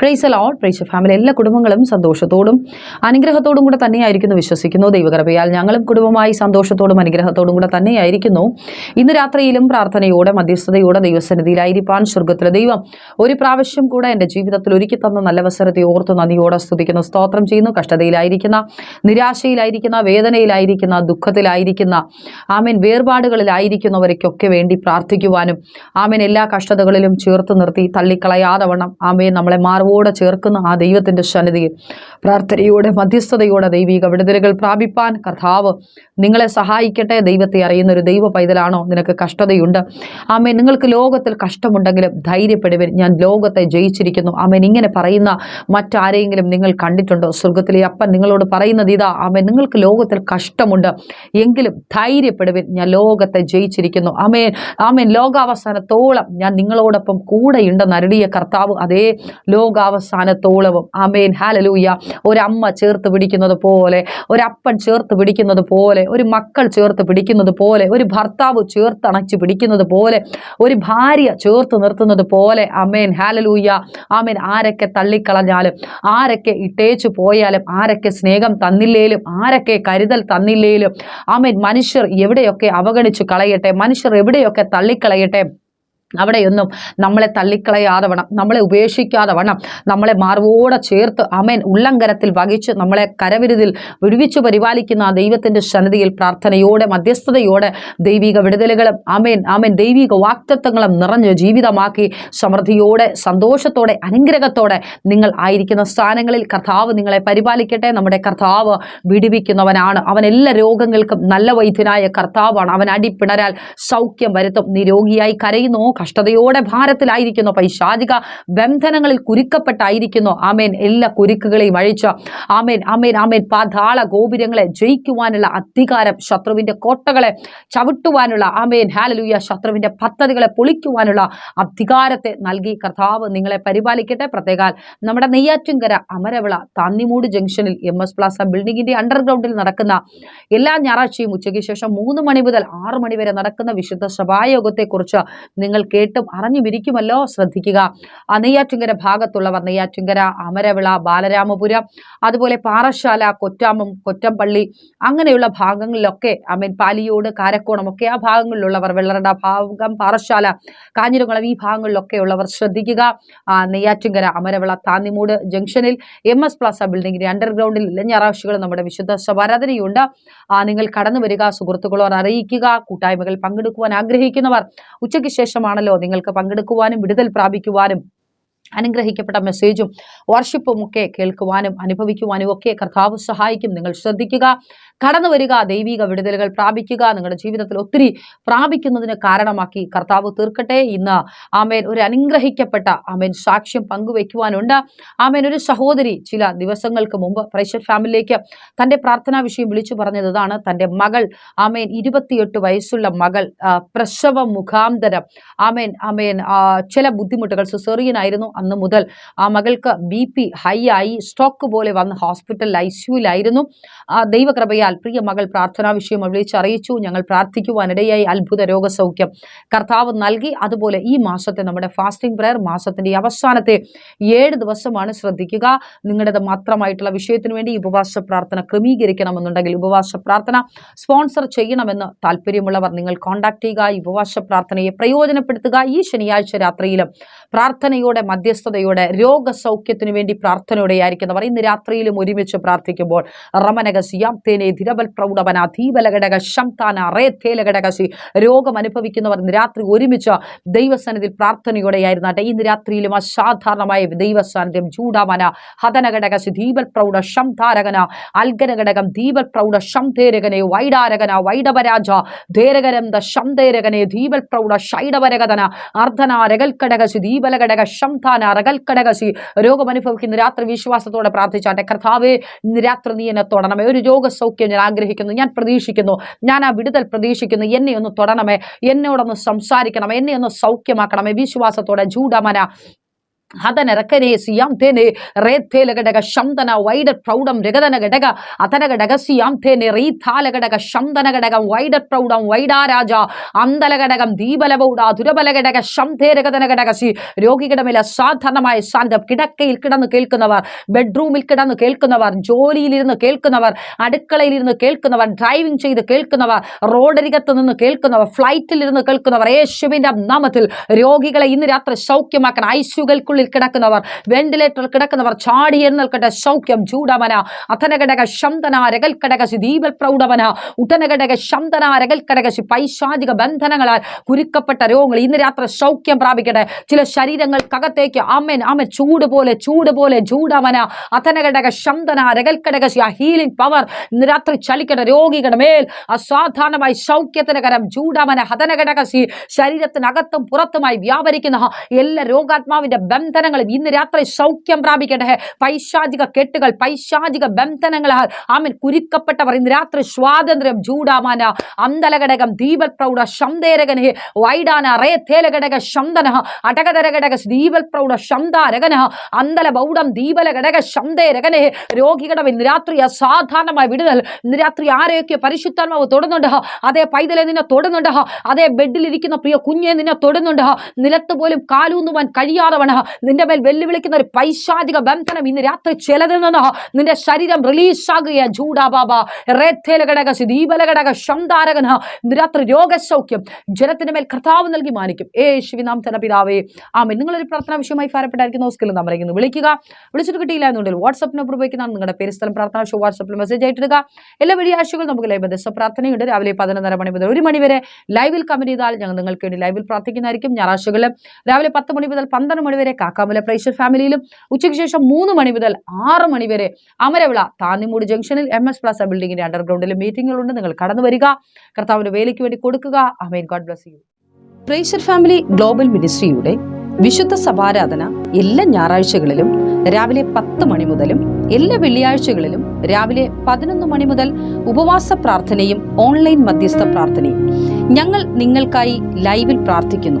Price load price family എല്ലാ കുടുംബങ്ങളും സന്തോഷത്തോടും അനുഗ്രഹത്തോടും കൂടെ തന്നെയായിരിക്കുന്നു വിശ്വസിക്കുന്നു ദൈവകൃപയാൽ. ഞങ്ങളും കുടുംബമായി സന്തോഷത്തോടും അനുഗ്രഹത്തോടും കൂടെ തന്നെയായിരിക്കുന്നു. ഇന്ന് രാത്രിയിലും പ്രാർത്ഥനയോടെ മധ്യസ്ഥതയോടെ ദൈവസന്നിധിയിലായിരിക്കാൻ സ്വർഗത്തിലെ ദൈവം ഒരു പ്രാവശ്യം കൂടെ എന്റെ ജീവിതത്തിൽ ഒരുക്കി തന്ന നല്ല അവസരത്തെ ഓർത്ത് നന്ദിയോടെ സ്തുതിക്കുന്നു. സ്തോത്രം ചെയ്യുന്നു. കഷ്ടതയിലായിരിക്കുന്ന നിരാശയിലായിരിക്കുന്ന വേദനയിലായിരിക്കുന്ന ദുഃഖത്തിലായിരിക്കുന്ന ആമേൻ വേർപാടുകളിലായിരിക്കുന്നവരൊക്കെ വേണ്ടി പ്രാർത്ഥിക്കുവാനും ആമേൻ എല്ലാ കഷ്ടതകളിലും ചേർത്ത് നിർത്തി തള്ളിക്കളയാതെ വണ്ണം ആമേൻ നമ്മളെ മാർവോടെ ചേർക്കുന്ന ആ ദൈവത്തിന്റെ സന്നിധിയിൽ. പ്രാർത്ഥനയോടെ മധ്യസ്ഥതയോടെ ദൈവിക വിടുതലുകൾ പ്രാപിപ്പാൻ കർത്താവ് നിങ്ങളെ സഹായിക്കട്ടെ. ദൈവത്തെ അറിയുന്ന ഒരു ദൈവ പൈതലാണോ? നിനക്ക് കഷ്ടതയുണ്ട്. ആമേ നിങ്ങൾക്ക് ലോകത്തിൽ കഷ്ടമുണ്ടെങ്കിലും ധൈര്യപ്പെടുവൻ. ഞാൻ ലോകത്തെ ജയിച്ചിരിക്കുന്നു. ആമേൻ. ഇങ്ങനെ പറയുന്ന മറ്റാരെങ്കിലും നിങ്ങൾ കണ്ടിട്ടുണ്ടോ? സ്വർഗത്തിലെ അപ്പൻ നിങ്ങളോട് പറയുന്നത് ഇതാ. ആമേൻ. നിങ്ങൾക്ക് ലോകത്തിൽ കഷ്ടമുണ്ട്. എങ്കിലും ധൈര്യപ്പെടുവൻ. ഞാൻ ലോകത്തെ ജയിച്ചിരിക്കുന്നു. ആമേ ആമേൻ. ലോകാവസാനത്തോളം ഞാൻ നിങ്ങളോടൊപ്പം കൂടെയുണ്ടെന്ന് അരുളിയ കർത്താവ് അതേ ലോകാവസാനത്തോളവും. ആമേൻ. ഹാലലൂയ. ഒരമ്മ ചേർത്ത് പിടിക്കുന്നത് പോലെ ഒരപ്പൻ ചേർത്ത് പിടിക്കുന്നത് പോലെ ഒരു മക്കൾ ചേർത്ത് പിടിക്കുന്നത് പോലെ ഒരു ഭർത്താവ് ചേർത്തണച്ച് പിടിക്കുന്നത് പോലെ ഒരു ഭാര്യ ചേർത്ത് നിർത്തുന്നത് പോലെ അമേൻ ഹാലലൂയ്യ ആമേൻ. ആരൊക്കെ തള്ളിക്കളഞ്ഞാലും ആരൊക്കെ ഇട്ടേച്ചു പോയാലും ആരൊക്കെ സ്നേഹം തന്നില്ലേലും ആരൊക്കെ കരുതൽ തന്നില്ലേലും ആമേൻ. മനുഷ്യർ എവിടെയൊക്കെ അവഗണിച്ചു കളയട്ടെ മനുഷ്യർ എവിടെയൊക്കെ തള്ളിക്കളയട്ടെ അവിടെയൊന്നും നമ്മളെ തള്ളിക്കളയാതെ വേണം നമ്മളെ ഉപേക്ഷിക്കാതെ വേണം നമ്മളെ മാർവോടെ ചേർത്ത് അമേൻ ഉള്ളങ്കരത്തിൽ വഹിച്ച് നമ്മളെ കരവിരുതിൽ വിടുവിച്ചു പരിപാലിക്കുന്ന ആ ദൈവത്തിന്റെ സന്നിധിയിൽ പ്രാർത്ഥനയോടെ മധ്യസ്ഥതയോടെ ദൈവിക വിടുതലുകളും അമേൻ അമേൻ ദൈവിക വാക്തത്വങ്ങളും നിറഞ്ഞ് ജീവിതമാക്കി സമൃദ്ധിയോടെ സന്തോഷത്തോടെ അനുഗ്രഹത്തോടെ നിങ്ങൾ ആയിരിക്കുന്ന സ്ഥാനങ്ങളിൽ കർത്താവ് നിങ്ങളെ പരിപാലിക്കട്ടെ. നമ്മുടെ കർത്താവ് വിടുവിക്കുന്നവനാണ്. അവൻ എല്ലാ രോഗങ്ങൾക്കും നല്ല വൈദ്യനായ കർത്താവാണ്. അവൻ അടിപ്പിണരാൽ സൗഖ്യം വരുത്തും. നീ രോഗിയായി കരയുന്നോ. കഷ്ടതയോടെ ഭാരത്തിലായിരിക്കുന്നു. പൈശാചിക ബന്ധനങ്ങളിൽ കുരുക്കപ്പെട്ടായിരിക്കുന്നു. ആമേൻ. എല്ലാ കുരുക്കുകളെയും അഴിച്ച. ആമേൻ ആമേൻ ആമേൻ. പാതാള ഗോപുരങ്ങളെ ജയിക്കുവാനുള്ള അധികാരം ശത്രുവിന്റെ കോട്ടകളെ ചവിട്ടുവാനുള്ള. ആമേൻ. ഹാലലൂയ ശത്രുവിന്റെ പദ്ധതികളെ പൊളിക്കുവാനുള്ള അധികാരത്തെ നൽകി. കർത്താവ് നിങ്ങളെ പരിപാലിക്കട്ടെ. പ്രത്യേകാൽ നമ്മുടെ നെയ്യാറ്റിൻകര അമരവിള താന്നിമൂട് ജംഗ്ഷനിൽ എം എസ് പ്ലാസ ബിൽഡിങ്ങിന്റെ അണ്ടർഗ്രൗണ്ടിൽ നടക്കുന്ന എല്ലാ ഞായറാഴ്ചയും ഉച്ചയ്ക്ക് ശേഷം മൂന്ന് മണി മുതൽ ആറ് മണി വരെ നടക്കുന്ന വിശുദ്ധ സഭായോഗത്തെക്കുറിച്ച് നിങ്ങൾ കേട്ടും അറിഞ്ഞുമിരിക്കുമല്ലോ. ശ്രദ്ധിക്കുക. നെയ്യാറ്റിങ്കര ഭാഗത്തുള്ളവർ നെയ്യാറ്റിങ്കര അമരവിള ബാലരാമപുരം അതുപോലെ പാറശാല കൊറ്റാമം കൊറ്റംപള്ളി അങ്ങനെയുള്ള ഭാഗങ്ങളിലൊക്കെ അമീൻ പാലിയോട് കാരക്കോണം ഒക്കെ ആ ഭാഗങ്ങളിലുള്ളവർ വെള്ളറട ഭാഗം പാറശാല കാഞ്ഞിരകുളം ഈ ഭാഗങ്ങളിലൊക്കെ ഉള്ളവർ ശ്രദ്ധിക്കുക. നെയ്യാറ്റിങ്കര അമരവിള താന്നിമൂട് ജംഗ്ഷനിൽ എം എസ് പ്ലാസ ബിൽഡിംഗിന്റെ അണ്ടർഗ്രൗണ്ടിൽ എല്ലാ നമ്മുടെ വിശുദ്ധ സഭാരാധനയുണ്ട് ആ നിങ്ങൾ കടന്നു വരിക സുഹൃത്തുക്കളോർ അറിയിക്കുക കൂട്ടായ്മകൾ പങ്കെടുക്കുവാൻ ആഗ്രഹിക്കുന്നവർ ഉച്ചയ്ക്ക് ശേഷമാണല്ലോ നിങ്ങൾക്ക് പങ്കെടുക്കുവാനും വിടുതൽ പ്രാപിക്കുവാനും അനുഗ്രഹിക്കപ്പെട്ട മെസ്സേജും വർഷിപ്പും ഒക്കെ കേൾക്കുവാനും അനുഭവിക്കുവാനും ഒക്കെ കർത്താവ് സഹായിക്കും. നിങ്ങൾ ശ്രദ്ധിക്കുക കടന്നു വരിക ദൈവിക വിടുതലുകൾ പ്രാപിക്കുക നിങ്ങളുടെ ജീവിതത്തിൽ ഒത്തിരി പ്രാപിക്കുന്നതിന് കാരണമാക്കി കർത്താവ് തീർക്കട്ടെ ഇന്ന്. ആമേൻ. ഒരു അനുഗ്രഹിക്കപ്പെട്ട ആമേൻ സാക്ഷ്യം പങ്കുവയ്ക്കുവാനുണ്ട് ആമേൻ. ഒരു സഹോദരി ചില ദിവസങ്ങൾക്ക് മുമ്പ് പ്രൈഷർ ഫാമിലിയിലേക്ക് തന്റെ പ്രാർത്ഥനാ വിഷയം വിളിച്ചു പറഞ്ഞത് ഇതാണ് തന്റെ മകൾ ആമേൻ ഇരുപത്തിയെട്ട് വയസ്സുള്ള മകൾ പ്രസവ മുഖാന്തരം. ആമേൻ ആമേൻ ചില ബുദ്ധിമുട്ടുകൾ സിസേറിയനായിരുന്നു അന്ന് മുതൽ ആ മകൾക്ക് ബി പി ഹൈ ആയി സ്ട്രോക്ക് പോലെ വന്ന് ഹോസ്പിറ്റൽ ഐ സിയുലായിരുന്നു ദൈവകൃപയാൽ പ്രിയ മകൾ പ്രാർത്ഥനാ വിഷയം വിളിച്ചറിയിച്ചു. ഞങ്ങൾ പ്രാർത്ഥിക്കുവാനിടയായി. അത്ഭുത രോഗസൗഖ്യം കർത്താവ് നൽകി. അതുപോലെ ഈ മാസത്തെ നമ്മുടെ ഫാസ്റ്റിംഗ് പ്രയർ മാസത്തിന്റെ അവസാനത്തെ ഏഴ് ദിവസമാണ് ശ്രദ്ധിക്കുക. നിങ്ങളുടേത് മാത്രമായിട്ടുള്ള വിഷയത്തിന് വേണ്ടി ഉപവാസ പ്രാർത്ഥന ക്രമീകരിക്കണമെന്നുണ്ടെങ്കിൽ ഉപവാസ പ്രാർത്ഥന സ്പോൺസർ ചെയ്യണമെന്ന് താല്പര്യമുള്ളവർ നിങ്ങൾ കോൺടാക്ട് ചെയ്യുക. ഉപവാസ പ്രാർത്ഥനയെ പ്രയോജനപ്പെടുത്തുക. ഈ ശനിയാഴ്ച രാത്രിയിലും പ്രാർത്ഥനയോടെ മധ്യസ്ഥതയോടെ രോഗസൗഖ്യത്തിനു വേണ്ടി പ്രാർത്ഥനയോടെ ആയിരിക്കുന്നവർ ഇന്ന് രാത്രിയിലും ഒരുമിച്ച് പ്രാർത്ഥിക്കുമ്പോൾ റമനഗസിയാം തേനെ ധിരബൽ പ്രൗഢവന ധീബലഘടക ശംതാന റേത്തേലഘടകസി രോഗം അനുഭവിക്കുന്നവർ ഇന്ന് രാത്രി ഒരുമിച്ച് ദൈവസന്നിധിയിൽ പ്രാർത്ഥനയോടെയായിരുന്നാട്ടെ ഇന്ന് രാത്രിയിലും അസാധാരണമായ ദൈവസാന്നിധ്യം ചൂടാമന ഹതനഘടകസി ധീബൽ പ്രൗഢ ശംധാരകന അൽഗനഘടകം ധീബൽ പ്രൗഢ ശംധേരകനെ വൈഡാരകന വൈഡവരാജ ധേരകരന്ത ശംധേരകനെ ധീബൽ പ്രൗഢ ശൈഡവരകഥന അർദ്ധന രകൽക്കടകസി ദീപലഘടക ശംധാന രകൽക്കടകസി രോഗം രോഗമനുഭവിക്കുന്ന രാത്രി വിശ്വാസത്തോടെ പ്രാർത്ഥിച്ചാട്ടെ. കർത്താവേ രാത്രി നീ എന്നെ തൊടണമേ. ഒരു രോഗസൗഖ്യം ഞാൻ ആഗ്രഹിക്കുന്നു. ഞാൻ പ്രതീക്ഷിക്കുന്നു. ഞാൻ ആ വിടുതൽ പ്രതീക്ഷിക്കുന്നു. എന്നെ ഒന്ന് തൊടണമേ. എന്നോടൊന്ന് സംസാരിക്കണമേ. എന്നെ ഒന്ന് സൗഖ്യമാക്കണമേ. വിശ്വാസത്തോടെ ജൂഡമന ಹದನ ರಕನೆ ಸಿಯಾಂ ತೇನೆ ರೇಥೇಲ ಗಡಗ ಶಂದನ ವೈಡ ಪ್ರೌಢಂ ರೆಗದನ ಗಡಗ ಅತನ ಗಡಗ ಸಿಯಾಂ ತೇನೆ ರೀಥಾಲ ಗಡಗ ಶಂದನ ಗಡಗಂ ವೈಡ പ്രൗഢം വൈഡാരാജ അന്തലഘടകം ദീപലബൗഡ ദുരബലഘടക ശംധേരകഥന ഘടകസി രോഗികളുടെ മേലെ അസാധാരണമായ സാന്നിധ്യം കിടക്കയിൽ കിടന്ന് കേൾക്കുന്നവർ ബെഡ്റൂമിൽ കിടന്ന് കേൾക്കുന്നവർ ജോലിയിലിരുന്ന് കേൾക്കുന്നവർ അടുക്കളയിലിരുന്ന് കേൾക്കുന്നവർ ഡ്രൈവിംഗ് ചെയ്ത് കേൾക്കുന്നവർ റോഡരികത്ത് നിന്ന് കേൾക്കുന്നവർ ഫ്ലൈറ്റിൽ ഇരുന്ന് കേൾക്കുന്നവർ യേശുവിന്റെ നാമത്തിൽ രോഗികളെ ഇന്ന് രാത്രി സൗഖ്യമാക്കാൻ ഐസ്യുകൾക്കുള്ളിൽ കിടക്കുന്നവർ വെന്റിലേറ്ററിൽ കിടക്കുന്നവർ ചാടി എഴുന്നേൽക്കട്ടെ സൗഖ്യം ചൂടമന അഥനഘടക ശംതന കടകശി ദീപൽ പ്രൗഢമന ഉടനഘടക ശംതന കടകശി പൈശാചിക ബന്ധനങ്ങളാൽ കുരുക്കപ്പെട്ട രോഗങ്ങൾ ഇന്ന് രാത്രി സൗഖ്യം പ്രാപിക്കട്ടെ. ചില ശരീരങ്ങൾക്കകത്തേക്ക് അമ്മൻ അമ്മ ചൂട് പോലെ ചൂട് പോലെ ചൂടമന അഥനഘടക ശംതന കടകശി ആ ഹീലിംഗ് പവർ ഇന്ന് രാത്രി ചലിക്കട്ടെ. രോഗികളുടെ മേൽ അസാധാരണമായി സൗഖ്യത്തിന് കരം ചൂടമന ഹതനഘടകശി ശരീരത്തിനകത്തും പുറത്തുമായി വ്യാപരിക്കുന്ന എല്ലാ രോഗാത്മാവിന്റെ ബന്ധനങ്ങളും. ഇന്ന് രാത്രി സൗഖ്യം പ്രാപിക്കട്ടെ പൈശാചിക കെട്ടുകൾ പൈശാചിക ബന്ധനങ്ങളാൽ ആമൻ. കുരുക്കപ്പെട്ടവർ ഇന്ന് രാത്രി സ്വാതന്ത്ര്യം ചൂടാമാന അന്തലഘടകം ദീപൽ പ്രൗഢ ശംദേരകനെ വൈഡാന റേ തേലഘടക ശംദന അടകതരഘടക ദീപൽ പ്രൗഢ ശന്താരകന അന്തല ബൗഢം ദീപല ഘടക ശംദേരകനെ രോഗികളുടെ ഇന്ന് രാത്രി അസാധാരണമായ വിടുതൽ. ഇന്ന് രാത്രി ആരെയൊക്കെ പരിശുദ്ധാത്മാവ് തൊടുന്നുണ്ട് അതേ പൈതലെ നിന്നെ തൊടുന്നുണ്ട് അതേ ബെഡിലിരിക്കുന്ന പ്രിയ കുഞ്ഞെ നിന്നെ തൊടുന്നുണ്ട് നിലത്ത് പോലും കാലൂന്നുവാൻ കഴിയാതവണ് നിന്റെ മേൽ വെല്ലുവിളിക്കുന്ന ഒരു പൈശാചിക ബന്ധനം ഇന്ന് രാത്രി ചിലതിൽ നിന്ന് നിന്റെ ശരീരം റിലീസാകുക ജൂഡാ ബാബ. റേത്തേല ഘടക ദീപല ഘടക ശംദാരകന ഇന്ന് രാത്രി രോഗസൗഖ്യം ജനത്തിന്റെ മേൽ കർത്താവ് നൽകി മാനിക്കും. ഏ ശിവിനാം തന പിതാവേ. ആമൻ. നിങ്ങളൊരു പ്രാർത്ഥന വിഷയമായി ഫാരപ്പെട്ടായിരിക്കുന്ന സ്കിൽ നമ്പറിക്കുന്നു വിളിക്കുക. വിളിച്ചിട്ട് കിട്ടിയില്ല എന്നുണ്ടെങ്കിൽ വാട്സ്ആപ്പ് നമ്പർ ഉപയോഗിക്കുന്നതാണ് നിങ്ങളുടെ പേര് സ്ഥലം പ്രാർത്ഥന വിഷയം. വാട്സ്ആപ്പിൽ മെസ്സേജ് ആയിട്ടിടുക എല്ലാ വെള്ളിയാഴ്ചകളും നമുക്ക് ലൈവ് ദിവസം പ്രാർത്ഥനയുണ്ട്. രാവിലെ പതിനൊന്നര മണി മുതൽ ഒരു മണി വരെ ലൈവിൽ കമന്റ് ചെയ്താൽ ഞങ്ങൾ നിങ്ങൾക്ക് വേണ്ടി ലൈവിൽ പ്രാർത്ഥിക്കുന്നതായിരിക്കും. ഞായറാഴ്ചകളിൽ രാവിലെ പത്ത് മണി മുതൽ പന്ത്രണ്ട് മണി വരെ കാക്കാമല പ്രേക്ഷർ ഫാമിലിയിലും ഉച്ചയ്ക്ക് ശേഷം മൂന്ന് മണി മുതൽ ആറ് മണി വരെ അമരവിള താന്നിമൂട് ജംഗ്ഷനിൽ എം എസ് പ്ലാസ ബിൽഡിംഗിന്റെ അണ്ടർഗ്രൗണ്ടിൽ മീറ്റിംഗുകളുണ്ട് നിങ്ങൾ കടന്നു വരിക. കർത്താവിന്റെ വേലയ്ക്ക് വേണ്ടി കൊടുക്കുക. Amen God bless you. പ്രേഷർ family global മിനിസ്ട്രിയുടെ വിശുദ്ധ സഭാരാധന എല്ലാ ഞായറാഴ്ചകളിലും രാവിലെ പത്ത് മണി മുതലും എല്ലാ വെള്ളിയാഴ്ചകളിലും രാവിലെ പതിനൊന്ന് മണി മുതൽ ഉപവാസ പ്രാർത്ഥനയും ഓൺലൈൻ മധ്യസ്ഥ പ്രാർത്ഥനയും ഞങ്ങൾ നിങ്ങൾക്കായി ലൈവിൽ പ്രാർത്ഥിക്കുന്നു.